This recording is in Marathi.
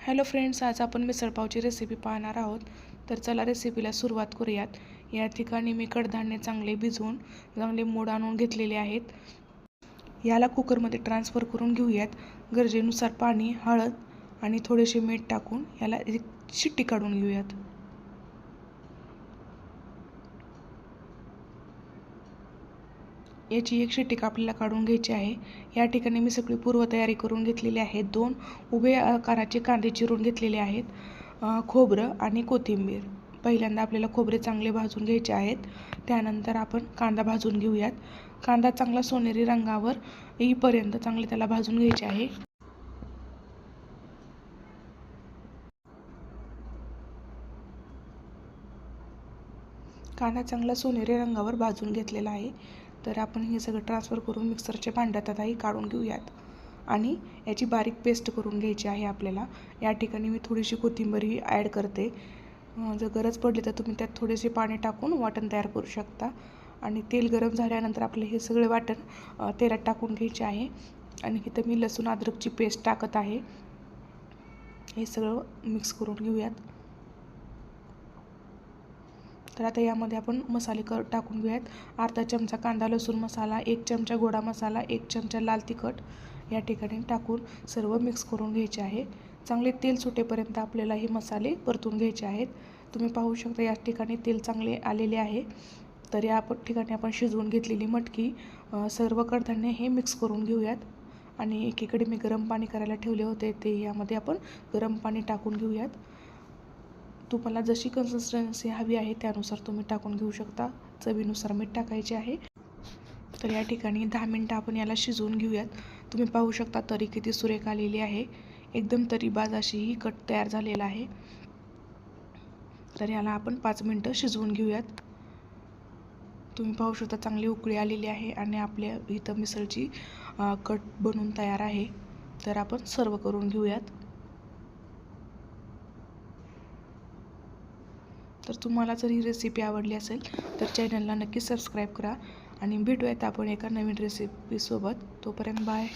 हॅलो फ्रेंड्स आज आपण मिसळपावची रेसिपी पाहणार आहोत. तर चला रेसिपीला सुरुवात करूयात. या ठिकाणी मी कडधान्य चांगले भिजवून चांगले मोड आणून घेतलेले आहेत. याला कुकरमध्ये ट्रान्सफर करून घेऊयात. गरजेनुसार पाणी हळद आणि थोडेसे मीठ टाकून याला एक शिट्टी काढून घेऊयात. याची एक शिटिका आपल्याला काढून घ्यायची आहे. या ठिकाणी मी सगळी पूर्वतयारी करून घेतलेली आहे दोन उभे आकाराचे कांदे चिरून घेतलेले आहेत. खोबरं आणि कोथिंबीर. पहिल्यांदा आपल्याला खोबरे चांगले भाजून घ्यायचे आहेत. त्यानंतर आपण कांदा भाजून घेऊयात. कांदा चांगला सोनेरी रंगावर येईपर्यंत चांगले त्याला भाजून घ्यायचे आहे. कांदा चांगला सोनेरी रंगावर भाजून घेतलेला आहे. तर आपण हे सगळं ट्रान्सफर करून मिक्सरच्या भांड्यात आताही काढून घेऊयात. आणि याची बारीक पेस्ट करून घ्यायची आहे आपल्याला. या ठिकाणी मी थोडीशी कोथिंबीरही ॲड करते. जर गरज पडली तर तुम्ही त्यात थोडेसे पाणी टाकून वाटण तयार करू शकता. आणि तेल गरम झाल्यानंतर आपले हे सगळे वाटण तेलात टाकून घ्यायचे आहे. आणि इथं मी लसूण अद्रकची पेस्ट टाकत आहे. हे सगळं मिक्स करून घेऊयात. तर आता यामध्ये आपण मसाले कर टाकून घेऊयात. अर्धा चमचा कांदा लसूण मसाला एक चमचा गोडा मसाला एक चमचा लाल तिखट या ठिकाणी टाकून सर्व मिक्स करून घ्यायचे आहे. चांगले तेल सुटेपर्यंत आपल्याला हे मसाले परतून घ्यायचे आहेत. तुम्ही पाहू शकता या ठिकाणी तेल चांगले आलेले आहे. तर या ठिकाणी आपण शिजवून घेतलेली मटकी सर्व कडधान्य हे मिक्स करून घेऊयात. आणि एकीकडे मी गरम पाणी करायला ठेवले होते ते यामध्ये आपण गरम पाणी टाकून घेऊयात. तुम्हाला जशी कन्सिस्टन्सी हवी आहे त्यानुसार तुम्ही टाकून घेऊ शकता. चवीनुसार मीठ टाकायचे आहे. तर या ठिकाणी दहा मिनटं आपण याला शिजवून घेऊयात. तुम्ही पाहू शकता तरी किती सुरेख आलेली आहे. एकदम तरीबाज अशी ही कट तयार झालेला आहे. तर याला आपण पाच मिनटं शिजवून घेऊयात. तुम्ही पाहू शकता चांगली उकळी आलेली आहे आणि आपल्या इथं मिसळची कट बनून तयार आहे. तर आपण सर्व करून घेऊयात. तर तुम्हाला जर ही रेसिपी आवडली असेल तर चॅनलला नक्की सबस्क्राईब करा. आणि भेटूयात आपण एका नवीन रेसिपीसोबत तोपर्यंत बाय